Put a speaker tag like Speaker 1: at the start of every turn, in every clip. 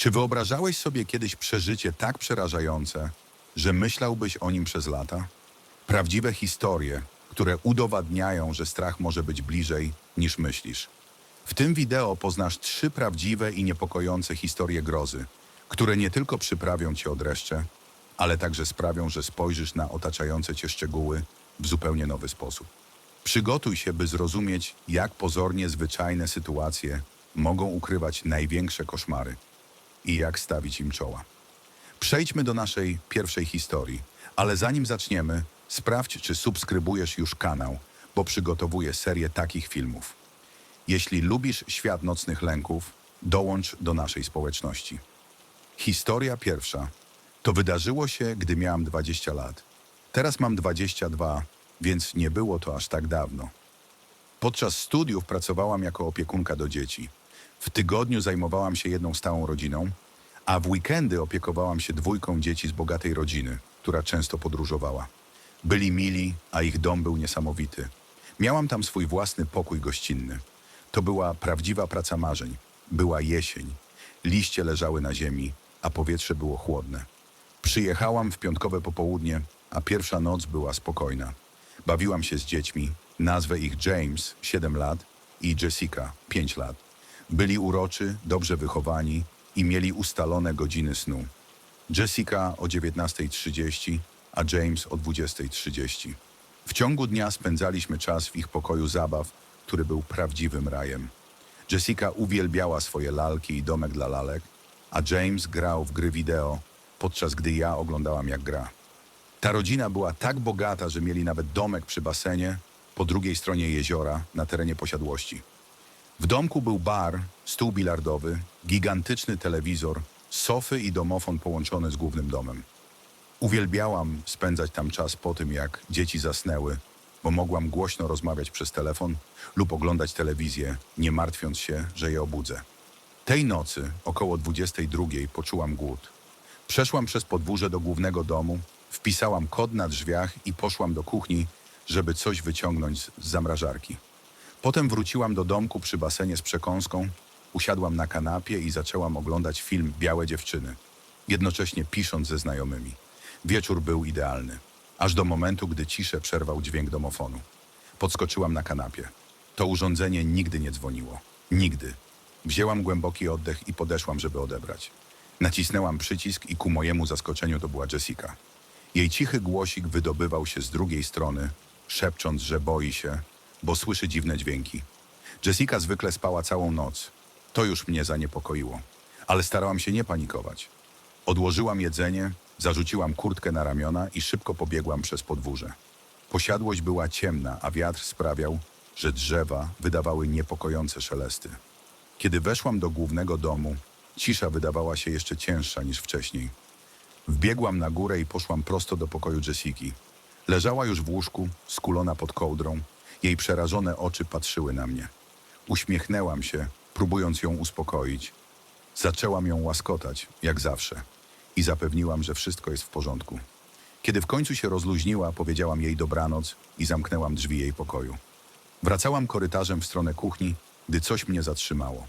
Speaker 1: Czy wyobrażałeś sobie kiedyś przeżycie tak przerażające, że myślałbyś o nim przez lata? Prawdziwe historie, które udowadniają, że strach może być bliżej niż myślisz. W tym wideo poznasz trzy prawdziwe i niepokojące historie grozy, które nie tylko przyprawią cię o dreszcze, ale także sprawią, że spojrzysz na otaczające cię szczegóły w zupełnie nowy sposób. Przygotuj się, by zrozumieć, jak pozornie zwyczajne sytuacje mogą ukrywać największe koszmary i jak stawić im czoła. Przejdźmy do naszej pierwszej historii, ale zanim zaczniemy, sprawdź, czy subskrybujesz już kanał, bo przygotowuję serię takich filmów. Jeśli lubisz świat nocnych lęków, dołącz do naszej społeczności. Historia pierwsza. To wydarzyło się, gdy miałam 20 lat. Teraz mam 22, więc nie było to aż tak dawno. Podczas studiów pracowałam jako opiekunka do dzieci. W tygodniu zajmowałam się jedną stałą rodziną, a w weekendy opiekowałam się dwójką dzieci z bogatej rodziny, która często podróżowała. Byli mili, a ich dom był niesamowity. Miałam tam swój własny pokój gościnny. To była prawdziwa praca marzeń. Była jesień. Liście leżały na ziemi, a powietrze było chłodne. Przyjechałam w piątkowe popołudnie, a pierwsza noc była spokojna. Bawiłam się z dziećmi, nazwę ich James, 7 lat, i Jessica, 5 lat. Byli uroczy, dobrze wychowani i mieli ustalone godziny snu. Jessica o 19.30, a James o 20.30. W ciągu dnia spędzaliśmy czas w ich pokoju zabaw, który był prawdziwym rajem. Jessica uwielbiała swoje lalki i domek dla lalek, a James grał w gry wideo, podczas gdy ja oglądałam jak gra. Ta rodzina była tak bogata, że mieli nawet domek przy basenie po drugiej stronie jeziora na terenie posiadłości. W domku był bar, stół bilardowy, gigantyczny telewizor, sofy i domofon połączony z głównym domem. Uwielbiałam spędzać tam czas po tym, jak dzieci zasnęły, bo mogłam głośno rozmawiać przez telefon lub oglądać telewizję, nie martwiąc się, że je obudzę. Tej nocy, około 22, poczułam głód. Przeszłam przez podwórze do głównego domu, wpisałam kod na drzwiach i poszłam do kuchni, żeby coś wyciągnąć z zamrażarki. Potem wróciłam do domku przy basenie z przekąską, usiadłam na kanapie i zaczęłam oglądać film Białe dziewczyny, jednocześnie pisząc ze znajomymi. Wieczór był idealny, aż do momentu, gdy ciszę przerwał dźwięk domofonu. Podskoczyłam na kanapie. To urządzenie nigdy nie dzwoniło. Nigdy. Wzięłam głęboki oddech i podeszłam, żeby odebrać. Nacisnęłam przycisk i ku mojemu zaskoczeniu to była Jessica. Jej cichy głosik wydobywał się z drugiej strony, szepcząc, że boi się, bo słyszy dziwne dźwięki. Jessica zwykle spała całą noc. To już mnie zaniepokoiło, ale starałam się nie panikować. Odłożyłam jedzenie, zarzuciłam kurtkę na ramiona i szybko pobiegłam przez podwórze. Posiadłość była ciemna, a wiatr sprawiał, że drzewa wydawały niepokojące szelesty. Kiedy weszłam do głównego domu, cisza wydawała się jeszcze cięższa niż wcześniej. Wbiegłam na górę i poszłam prosto do pokoju Jessiki. Leżała już w łóżku, skulona pod kołdrą. Jej przerażone oczy patrzyły na mnie. Uśmiechnęłam się, próbując ją uspokoić. Zaczęłam ją łaskotać, jak zawsze, i zapewniłam, że wszystko jest w porządku. Kiedy w końcu się rozluźniła, powiedziałam jej dobranoc i zamknęłam drzwi jej pokoju. Wracałam korytarzem w stronę kuchni, gdy coś mnie zatrzymało.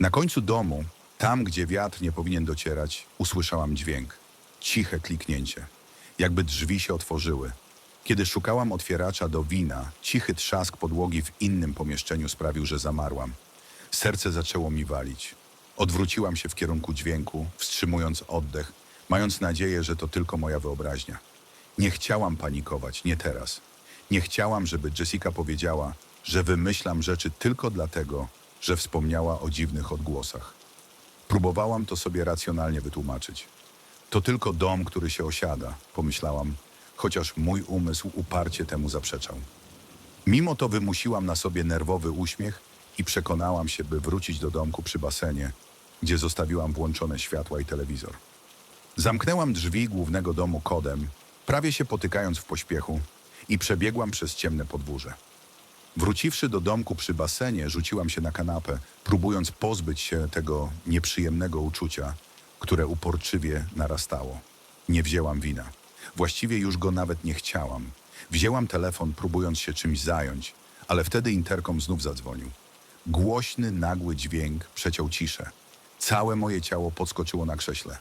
Speaker 1: Na końcu domu, tam gdzie wiatr nie powinien docierać, usłyszałam dźwięk. Ciche kliknięcie. Jakby drzwi się otworzyły. Kiedy szukałam otwieracza do wina, cichy trzask podłogi w innym pomieszczeniu sprawił, że zamarłam. Serce zaczęło mi walić. Odwróciłam się w kierunku dźwięku, wstrzymując oddech, mając nadzieję, że to tylko moja wyobraźnia. Nie chciałam panikować, nie teraz. Nie chciałam, żeby Jessica powiedziała, że wymyślam rzeczy tylko dlatego, że wspomniała o dziwnych odgłosach. Próbowałam to sobie racjonalnie wytłumaczyć. To tylko dom, który się osiada, pomyślałam, chociaż mój umysł uparcie temu zaprzeczał. Mimo to wymusiłam na sobie nerwowy uśmiech i przekonałam się, by wrócić do domku przy basenie, gdzie zostawiłam włączone światła i telewizor. Zamknęłam drzwi głównego domu kodem, prawie się potykając w pośpiechu, i przebiegłam przez ciemne podwórze. Wróciwszy do domku przy basenie, rzuciłam się na kanapę, próbując pozbyć się tego nieprzyjemnego uczucia, które uporczywie narastało. Nie wzięłam wina. Właściwie już go nawet nie chciałam. Wzięłam telefon, próbując się czymś zająć, ale wtedy interkom znów zadzwonił. Głośny, nagły dźwięk przeciął ciszę. Całe moje ciało podskoczyło na krześle.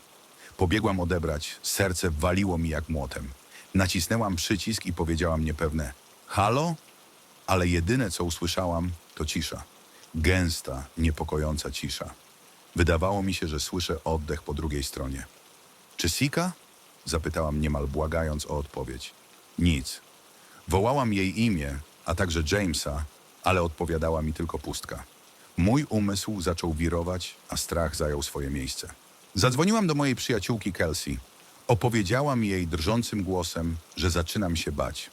Speaker 1: Pobiegłam odebrać, serce waliło mi jak młotem. Nacisnęłam przycisk i powiedziałam niepewne halo? Ale jedyne co usłyszałam to cisza. Gęsta, niepokojąca cisza. Wydawało mi się, że słyszę oddech po drugiej stronie. Czy Sika? Zapytałam niemal błagając o odpowiedź. Nic. Wołałam jej imię, a także Jamesa, ale odpowiadała mi tylko pustka. Mój umysł zaczął wirować, a strach zajął swoje miejsce. Zadzwoniłam do mojej przyjaciółki Kelsey. Opowiedziałam jej drżącym głosem, że zaczynam się bać.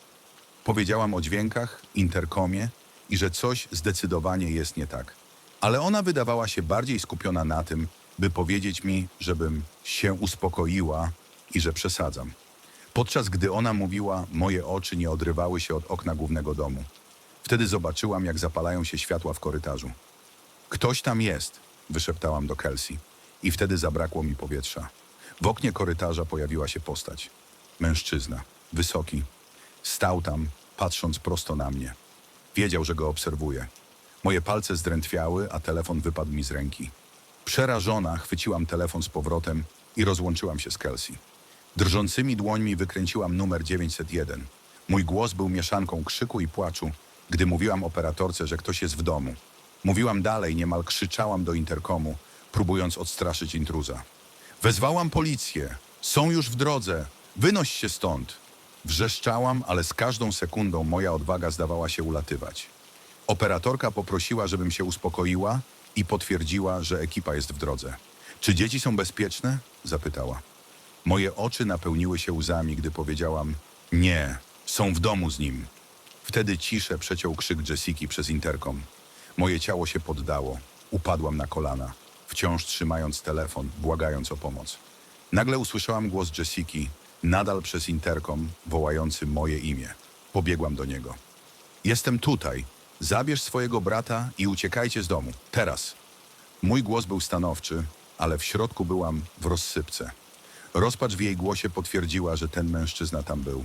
Speaker 1: Powiedziałam o dźwiękach, interkomie i że coś zdecydowanie jest nie tak. Ale ona wydawała się bardziej skupiona na tym, by powiedzieć mi, żebym się uspokoiła i że przesadzam. Podczas gdy ona mówiła, moje oczy nie odrywały się od okna głównego domu. Wtedy zobaczyłam, jak zapalają się światła w korytarzu. Ktoś tam jest, wyszeptałam do Kelsey. I wtedy zabrakło mi powietrza. W oknie korytarza pojawiła się postać. Mężczyzna, wysoki. Stał tam, patrząc prosto na mnie. Wiedział, że go obserwuję. Moje palce zdrętwiały, a telefon wypadł mi z ręki. Przerażona chwyciłam telefon z powrotem i rozłączyłam się z Kelsey. Drżącymi dłońmi wykręciłam numer 901. Mój głos był mieszanką krzyku i płaczu, gdy mówiłam operatorce, że ktoś jest w domu. Mówiłam dalej, niemal krzyczałam do interkomu, próbując odstraszyć intruza. Wezwałam policję. Są już w drodze. Wynoś się stąd. Wrzeszczałam, ale z każdą sekundą moja odwaga zdawała się ulatywać. Operatorka poprosiła, żebym się uspokoiła i potwierdziła, że ekipa jest w drodze. Czy dzieci są bezpieczne? zapytała. Moje oczy napełniły się łzami, gdy powiedziałam: Nie, są w domu z nim. Wtedy ciszę przeciął krzyk Jessiki przez interkom. Moje ciało się poddało. Upadłam na kolana, wciąż trzymając telefon, błagając o pomoc. Nagle usłyszałam głos Jessiki, nadal przez interkom, wołający moje imię. Pobiegłam do niego. Jestem tutaj. Zabierz swojego brata i uciekajcie z domu. Teraz. Mój głos był stanowczy, ale w środku byłam w rozsypce. Rozpacz w jej głosie potwierdziła, że ten mężczyzna tam był.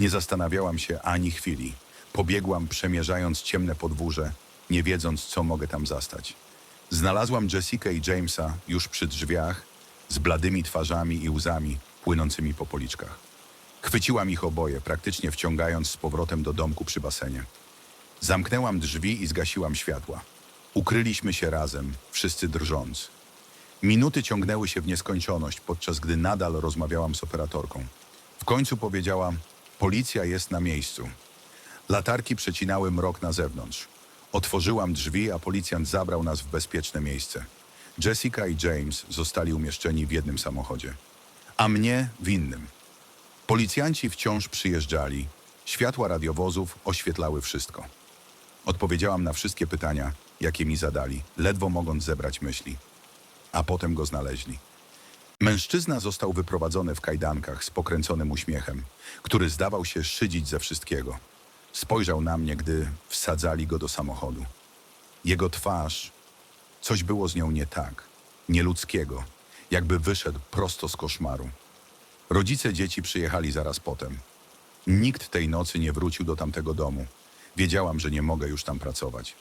Speaker 1: Nie zastanawiałam się ani chwili. Pobiegłam, przemierzając ciemne podwórze, nie wiedząc, co mogę tam zastać. Znalazłam Jessica i Jamesa już przy drzwiach, z bladymi twarzami i łzami płynącymi po policzkach. Chwyciłam ich oboje, praktycznie wciągając z powrotem do domku przy basenie. Zamknęłam drzwi i zgasiłam światła. Ukryliśmy się razem, wszyscy drżąc. Minuty ciągnęły się w nieskończoność, podczas gdy nadal rozmawiałam z operatorką. W końcu powiedziała: Policja jest na miejscu. Latarki przecinały mrok na zewnątrz. Otworzyłam drzwi, a policjant zabrał nas w bezpieczne miejsce. Jessica i James zostali umieszczeni w jednym samochodzie, a mnie w innym. Policjanci wciąż przyjeżdżali. Światła radiowozów oświetlały wszystko. Odpowiedziałam na wszystkie pytania, jakie mi zadali, ledwo mogąc zebrać myśli. A potem go znaleźli. Mężczyzna został wyprowadzony w kajdankach z pokręconym uśmiechem, który zdawał się szydzić ze wszystkiego. Spojrzał na mnie, gdy wsadzali go do samochodu. Jego twarz, coś było z nią nie tak, nieludzkiego, jakby wyszedł prosto z koszmaru. Rodzice dzieci przyjechali zaraz potem. Nikt tej nocy nie wrócił do tamtego domu. Wiedziałam, że nie mogę już tam pracować.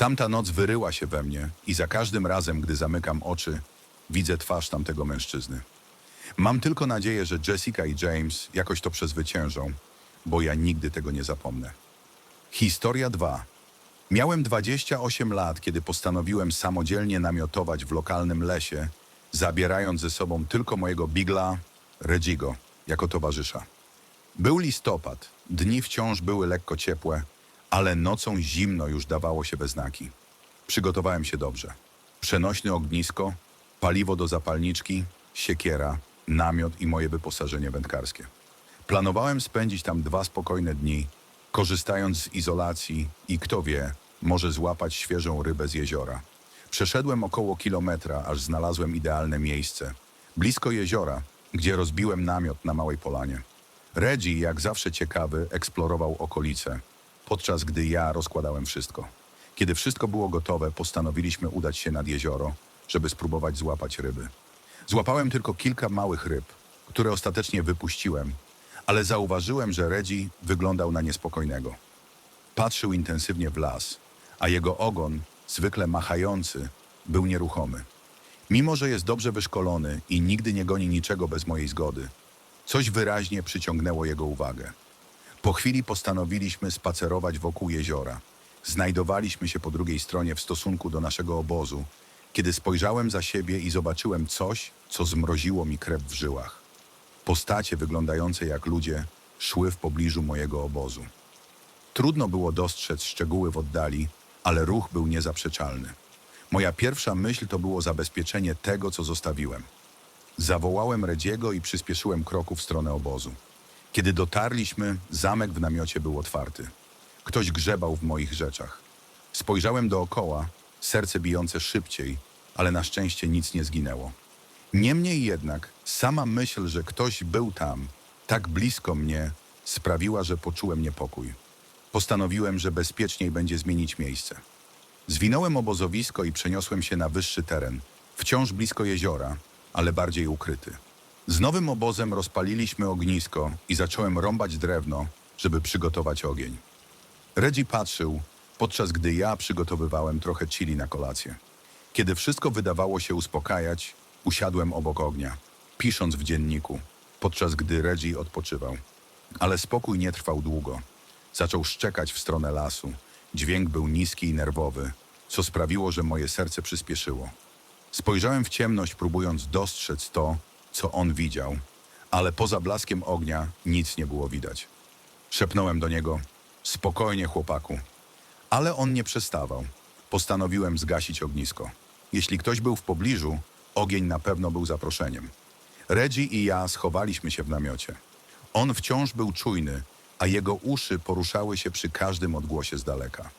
Speaker 1: Tamta noc wyryła się we mnie i za każdym razem, gdy zamykam oczy, widzę twarz tamtego mężczyzny. Mam tylko nadzieję, że Jessica i James jakoś to przezwyciężą, bo ja nigdy tego nie zapomnę. Historia 2. Miałem 28 lat, kiedy postanowiłem samodzielnie namiotować w lokalnym lesie, zabierając ze sobą tylko mojego bigla, Regiego, jako towarzysza. Był listopad, dni wciąż były lekko ciepłe, ale nocą zimno już dawało się we znaki. Przygotowałem się dobrze. Przenośne ognisko, paliwo do zapalniczki, siekiera, namiot i moje wyposażenie wędkarskie. Planowałem spędzić tam dwa spokojne dni, korzystając z izolacji i kto wie, może złapać świeżą rybę z jeziora. Przeszedłem około kilometra, aż znalazłem idealne miejsce. Blisko jeziora, gdzie rozbiłem namiot na małej polanie. Reggie, jak zawsze ciekawy, eksplorował okolice, podczas gdy ja rozkładałem wszystko. Kiedy wszystko było gotowe, postanowiliśmy udać się nad jezioro, żeby spróbować złapać ryby. Złapałem tylko kilka małych ryb, które ostatecznie wypuściłem, ale zauważyłem, że Reggie wyglądał na niespokojnego. Patrzył intensywnie w las, a jego ogon, zwykle machający, był nieruchomy. Mimo, że jest dobrze wyszkolony i nigdy nie goni niczego bez mojej zgody, coś wyraźnie przyciągnęło jego uwagę. Po chwili postanowiliśmy spacerować wokół jeziora. Znajdowaliśmy się po drugiej stronie w stosunku do naszego obozu, kiedy spojrzałem za siebie i zobaczyłem coś, co zmroziło mi krew w żyłach. Postacie wyglądające jak ludzie szły w pobliżu mojego obozu. Trudno było dostrzec szczegóły w oddali, ale ruch był niezaprzeczalny. Moja pierwsza myśl to było zabezpieczenie tego, co zostawiłem. Zawołałem Redziego i przyspieszyłem kroku w stronę obozu. Kiedy dotarliśmy, zamek w namiocie był otwarty. Ktoś grzebał w moich rzeczach. Spojrzałem dookoła, serce bijące szybciej, ale na szczęście nic nie zginęło. Niemniej jednak sama myśl, że ktoś był tam, tak blisko mnie, sprawiła, że poczułem niepokój. Postanowiłem, że bezpieczniej będzie zmienić miejsce. Zwinąłem obozowisko i przeniosłem się na wyższy teren, wciąż blisko jeziora, ale bardziej ukryty. Z nowym obozem rozpaliliśmy ognisko i zacząłem rąbać drewno, żeby przygotować ogień. Reggie patrzył, podczas gdy ja przygotowywałem trochę chili na kolację. Kiedy wszystko wydawało się uspokajać, usiadłem obok ognia, pisząc w dzienniku, podczas gdy Reggie odpoczywał. Ale spokój nie trwał długo. Zaczął szczekać w stronę lasu. Dźwięk był niski i nerwowy, co sprawiło, że moje serce przyspieszyło. Spojrzałem w ciemność, próbując dostrzec to, co on widział, ale poza blaskiem ognia nic nie było widać. Szepnąłem do niego: Spokojnie, chłopaku. Ale on nie przestawał. Postanowiłem zgasić ognisko. Jeśli ktoś był w pobliżu, ogień na pewno był zaproszeniem. Reggie i ja schowaliśmy się w namiocie. On wciąż był czujny, a jego uszy poruszały się przy każdym odgłosie z daleka.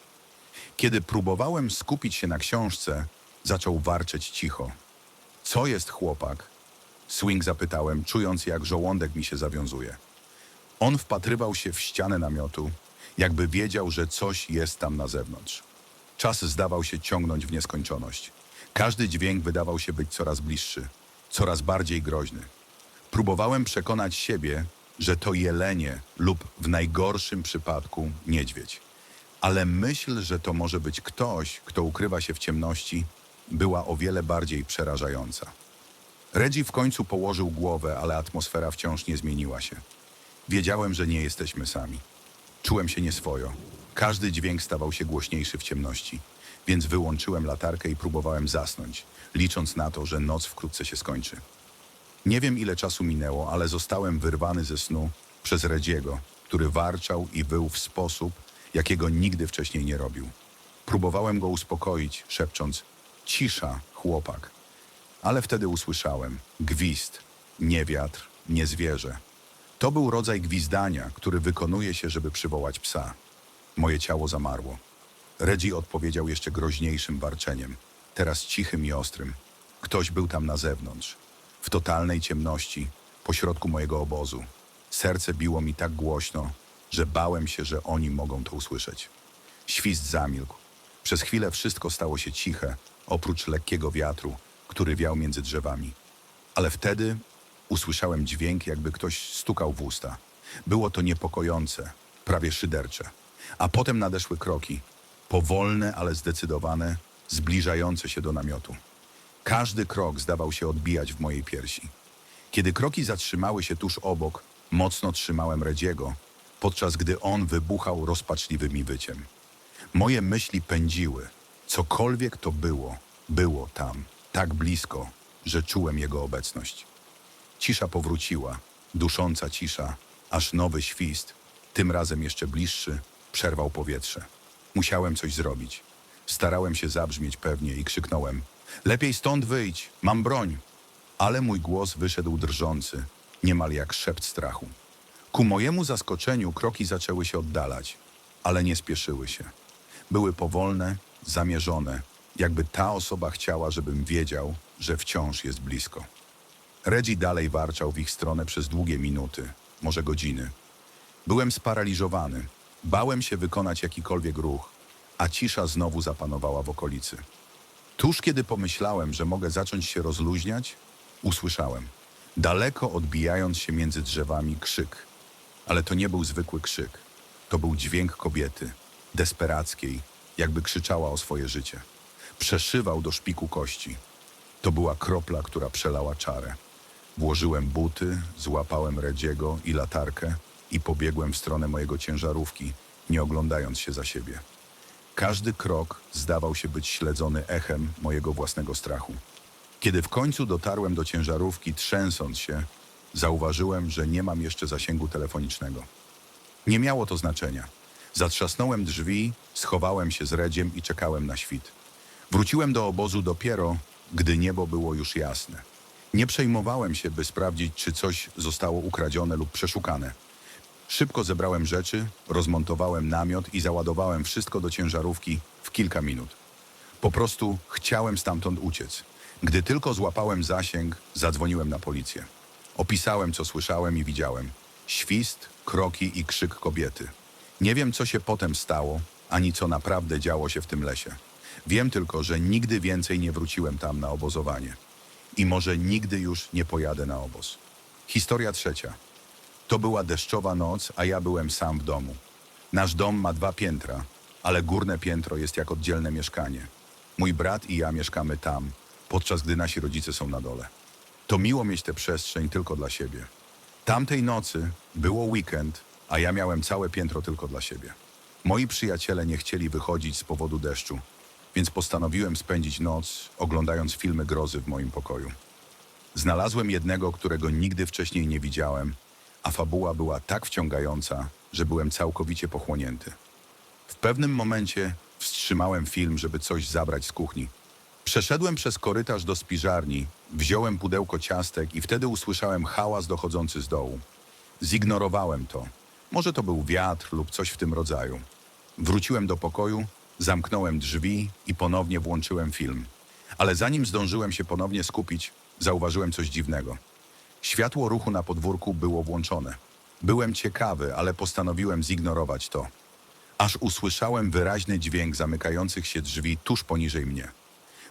Speaker 1: Kiedy próbowałem skupić się na książce, zaczął warczeć cicho. Co jest chłopak? Swing zapytałem, czując jak żołądek mi się zawiązuje. On wpatrywał się w ścianę namiotu, jakby wiedział, że coś jest tam na zewnątrz. Czas zdawał się ciągnąć w nieskończoność. Każdy dźwięk wydawał się być coraz bliższy, coraz bardziej groźny. Próbowałem przekonać siebie, że to jelenie lub w najgorszym przypadku niedźwiedź. Ale myśl, że to może być ktoś, kto ukrywa się w ciemności, była o wiele bardziej przerażająca. Reggie w końcu położył głowę, ale atmosfera wciąż nie zmieniła się. Wiedziałem, że nie jesteśmy sami. Czułem się nieswojo. Każdy dźwięk stawał się głośniejszy w ciemności, więc wyłączyłem latarkę i próbowałem zasnąć, licząc na to, że noc wkrótce się skończy. Nie wiem, ile czasu minęło, ale zostałem wyrwany ze snu przez Redziego, który warczał i wył w sposób, jakiego nigdy wcześniej nie robił. Próbowałem go uspokoić, szepcząc: Cisza, chłopak. Ale wtedy usłyszałem gwizd, nie wiatr, nie zwierzę. To był rodzaj gwizdania, który wykonuje się, żeby przywołać psa. Moje ciało zamarło. Reggie odpowiedział jeszcze groźniejszym warczeniem, teraz cichym i ostrym. Ktoś był tam na zewnątrz, w totalnej ciemności, pośrodku mojego obozu. Serce biło mi tak głośno, że bałem się, że oni mogą to usłyszeć. Świst zamilkł. Przez chwilę wszystko stało się ciche, oprócz lekkiego wiatru, który wiał między drzewami. Ale wtedy usłyszałem dźwięk, jakby ktoś stukał w usta. Było to niepokojące, prawie szydercze. A potem nadeszły kroki, powolne, ale zdecydowane, zbliżające się do namiotu. Każdy krok zdawał się odbijać w mojej piersi. Kiedy kroki zatrzymały się tuż obok, mocno trzymałem Redziego, podczas gdy on wybuchał rozpaczliwym mi wyciem. Moje myśli pędziły. Cokolwiek to było, było tam, tak blisko, że czułem jego obecność. Cisza powróciła, dusząca cisza, aż nowy świst, tym razem jeszcze bliższy, przerwał powietrze. Musiałem coś zrobić. Starałem się zabrzmieć pewnie i krzyknąłem: Lepiej stąd wyjdź, mam broń. Ale mój głos wyszedł drżący, niemal jak szept strachu. Ku mojemu zaskoczeniu kroki zaczęły się oddalać, ale nie spieszyły się. Były powolne, zamierzone, jakby ta osoba chciała, żebym wiedział, że wciąż jest blisko. Reggie dalej warczał w ich stronę przez długie minuty, może godziny. Byłem sparaliżowany. Bałem się wykonać jakikolwiek ruch, a cisza znowu zapanowała w okolicy. Tuż kiedy pomyślałem, że mogę zacząć się rozluźniać, usłyszałem, daleko odbijając się między drzewami, krzyk. Ale to nie był zwykły krzyk. To był dźwięk kobiety, desperackiej, jakby krzyczała o swoje życie. Przeszywał do szpiku kości. To była kropla, która przelała czarę. Włożyłem buty, złapałem Redziego i latarkę i pobiegłem w stronę mojego ciężarówki, nie oglądając się za siebie. Każdy krok zdawał się być śledzony echem mojego własnego strachu. Kiedy w końcu dotarłem do ciężarówki, trzęsąc się, zauważyłem, że nie mam jeszcze zasięgu telefonicznego. Nie miało to znaczenia. Zatrzasnąłem drzwi, schowałem się z Redziem i czekałem na świt. Wróciłem do obozu dopiero, gdy niebo było już jasne. Nie przejmowałem się, by sprawdzić, czy coś zostało ukradzione lub przeszukane. Szybko zebrałem rzeczy, rozmontowałem namiot i załadowałem wszystko do ciężarówki w kilka minut. Po prostu chciałem stamtąd uciec. Gdy tylko złapałem zasięg, zadzwoniłem na policję. Opisałem, co słyszałem i widziałem. Świst, kroki i krzyk kobiety. Nie wiem, co się potem stało, ani co naprawdę działo się w tym lesie. Wiem tylko, że nigdy więcej nie wróciłem tam na obozowanie. I może nigdy już nie pojadę na obóz. Historia trzecia. To była deszczowa noc, a ja byłem sam w domu. Nasz dom ma dwa piętra, ale górne piętro jest jak oddzielne mieszkanie. Mój brat i ja mieszkamy tam, podczas gdy nasi rodzice są na dole. To miło mieć tę przestrzeń tylko dla siebie. Tamtej nocy było weekend, a ja miałem całe piętro tylko dla siebie. Moi przyjaciele nie chcieli wychodzić z powodu deszczu, więc postanowiłem spędzić noc oglądając filmy grozy w moim pokoju. Znalazłem jednego, którego nigdy wcześniej nie widziałem, a fabuła była tak wciągająca, że byłem całkowicie pochłonięty. W pewnym momencie wstrzymałem film, żeby coś zabrać z kuchni. Przeszedłem przez korytarz do spiżarni, wziąłem pudełko ciastek i wtedy usłyszałem hałas dochodzący z dołu. Zignorowałem to. Może to był wiatr lub coś w tym rodzaju. Wróciłem do pokoju, zamknąłem drzwi i ponownie włączyłem film. Ale zanim zdążyłem się ponownie skupić, zauważyłem coś dziwnego. Światło ruchu na podwórku było włączone. Byłem ciekawy, ale postanowiłem zignorować to. Aż usłyszałem wyraźny dźwięk zamykających się drzwi tuż poniżej mnie.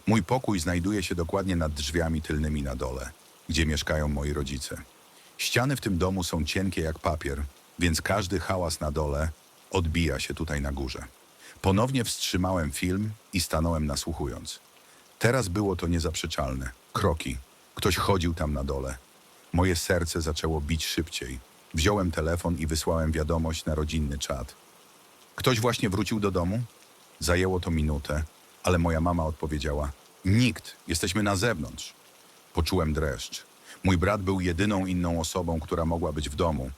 Speaker 1: Mój pokój znajduje się dokładnie nad drzwiami tylnymi na dole, gdzie mieszkają moi rodzice. Ściany w tym domu są cienkie jak papier, więc każdy hałas na dole odbija się tutaj na górze. Ponownie wstrzymałem film i stanąłem nasłuchując. Teraz było to niezaprzeczalne. Kroki. Ktoś chodził tam na dole. Moje serce zaczęło bić szybciej. Wziąłem telefon i wysłałem wiadomość na rodzinny czat. Ktoś właśnie wrócił do domu? Zajęło to minutę, ale moja mama odpowiedziała: Nikt, jesteśmy na zewnątrz. Poczułem dreszcz. Mój brat był jedyną inną osobą, która mogła być w domu,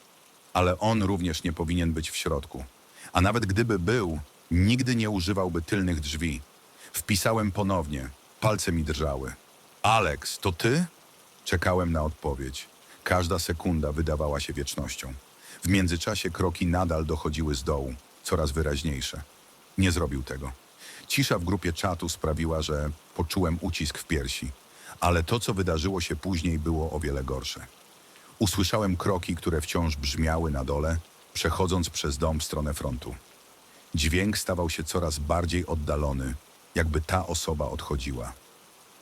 Speaker 1: ale on również nie powinien być w środku. A nawet gdyby był, nigdy nie używałby tylnych drzwi. Wpisałem ponownie, palce mi drżały. Alex, to ty? Czekałem na odpowiedź. Każda sekunda wydawała się wiecznością. W międzyczasie kroki nadal dochodziły z dołu, coraz wyraźniejsze. Nie zrobił tego. Cisza w grupie czatu sprawiła, że poczułem ucisk w piersi, ale to, co wydarzyło się później, było o wiele gorsze. Usłyszałem kroki, które wciąż brzmiały na dole, przechodząc przez dom w stronę frontu. Dźwięk stawał się coraz bardziej oddalony, jakby ta osoba odchodziła.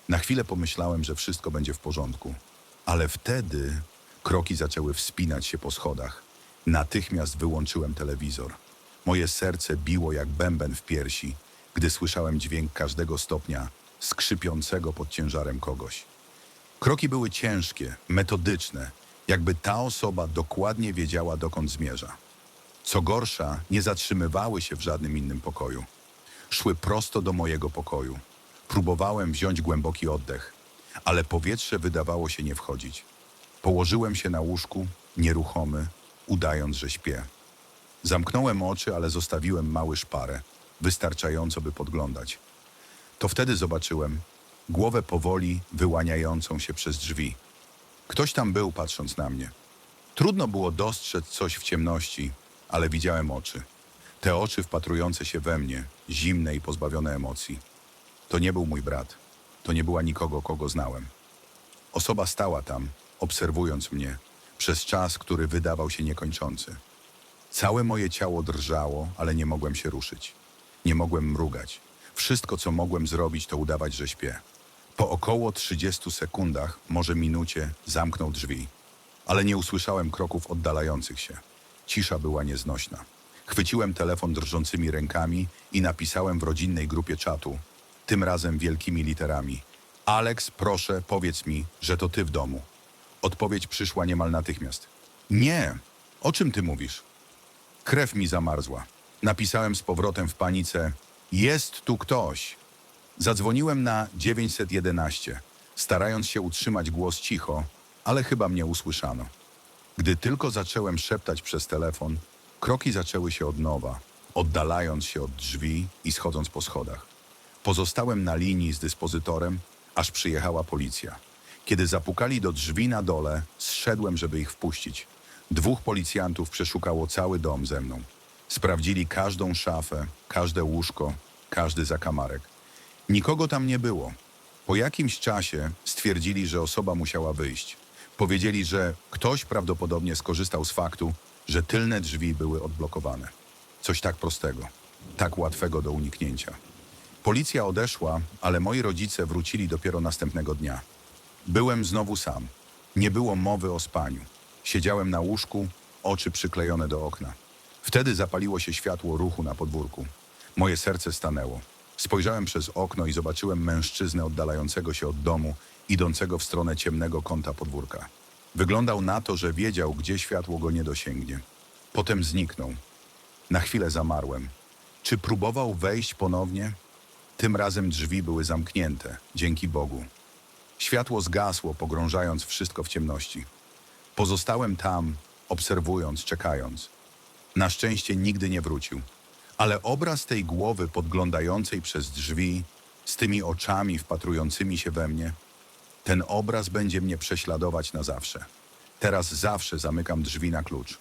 Speaker 1: Na chwilę pomyślałem, że wszystko będzie w porządku, ale wtedy kroki zaczęły wspinać się po schodach. Natychmiast wyłączyłem telewizor. Moje serce biło jak bęben w piersi, gdy słyszałem dźwięk każdego stopnia skrzypiącego pod ciężarem kogoś. Kroki były ciężkie, metodyczne, jakby ta osoba dokładnie wiedziała, dokąd zmierza. Co gorsza, nie zatrzymywały się w żadnym innym pokoju. Szły prosto do mojego pokoju. Próbowałem wziąć głęboki oddech, ale powietrze wydawało się nie wchodzić. Położyłem się na łóżku, nieruchomy, udając, że śpię. Zamknąłem oczy, ale zostawiłem mały szparę, wystarczająco, by podglądać. To wtedy zobaczyłem głowę powoli wyłaniającą się przez drzwi. Ktoś tam był, patrząc na mnie. Trudno było dostrzec coś w ciemności, ale widziałem oczy. Te oczy wpatrujące się we mnie, zimne i pozbawione emocji. To nie był mój brat. To nie była nikogo, kogo znałem. Osoba stała tam, obserwując mnie, przez czas, który wydawał się niekończący. Całe moje ciało drżało, ale nie mogłem się ruszyć. Nie mogłem mrugać. Wszystko, co mogłem zrobić, to udawać, że śpię. Po około 30 sekundach, może minucie, zamknął drzwi. Ale nie usłyszałem kroków oddalających się. Cisza była nieznośna. Chwyciłem telefon drżącymi rękami i napisałem w rodzinnej grupie czatu, tym razem wielkimi literami. Alex, proszę, powiedz mi, że to ty w domu. Odpowiedź przyszła niemal natychmiast. Nie. O czym ty mówisz? Krew mi zamarzła. Napisałem z powrotem w panice: Jest tu ktoś. Zadzwoniłem na 911, starając się utrzymać głos cicho, ale chyba mnie usłyszano. Gdy tylko zacząłem szeptać przez telefon, kroki zaczęły się od nowa, oddalając się od drzwi i schodząc po schodach. Pozostałem na linii z dyspozytorem, aż przyjechała policja. Kiedy zapukali do drzwi na dole, zszedłem, żeby ich wpuścić. Dwóch policjantów przeszukało cały dom ze mną. Sprawdzili każdą szafę, każde łóżko, każdy zakamarek. Nikogo tam nie było. Po jakimś czasie stwierdzili, że osoba musiała wyjść. Powiedzieli, że ktoś prawdopodobnie skorzystał z faktu, że tylne drzwi były odblokowane. Coś tak prostego, tak łatwego do uniknięcia. Policja odeszła, ale moi rodzice wrócili dopiero następnego dnia. Byłem znowu sam. Nie było mowy o spaniu. Siedziałem na łóżku, oczy przyklejone do okna. Wtedy zapaliło się światło ruchu na podwórku. Moje serce stanęło. Spojrzałem przez okno i zobaczyłem mężczyznę oddalającego się od domu, idącego w stronę ciemnego kąta podwórka. Wyglądał na to, że wiedział, gdzie światło go nie dosięgnie. Potem zniknął. Na chwilę zamarłem. Czy próbował wejść ponownie? Tym razem drzwi były zamknięte, dzięki Bogu. Światło zgasło, pogrążając wszystko w ciemności. Pozostałem tam, obserwując, czekając. Na szczęście nigdy nie wrócił. Ale obraz tej głowy podglądającej przez drzwi, z tymi oczami wpatrującymi się we mnie, ten obraz będzie mnie prześladować na zawsze. Teraz zawsze zamykam drzwi na klucz.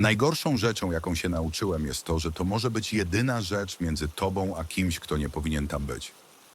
Speaker 1: Najgorszą rzeczą, jaką się nauczyłem, jest to, że to może być jedyna rzecz między tobą a kimś, kto nie powinien tam być.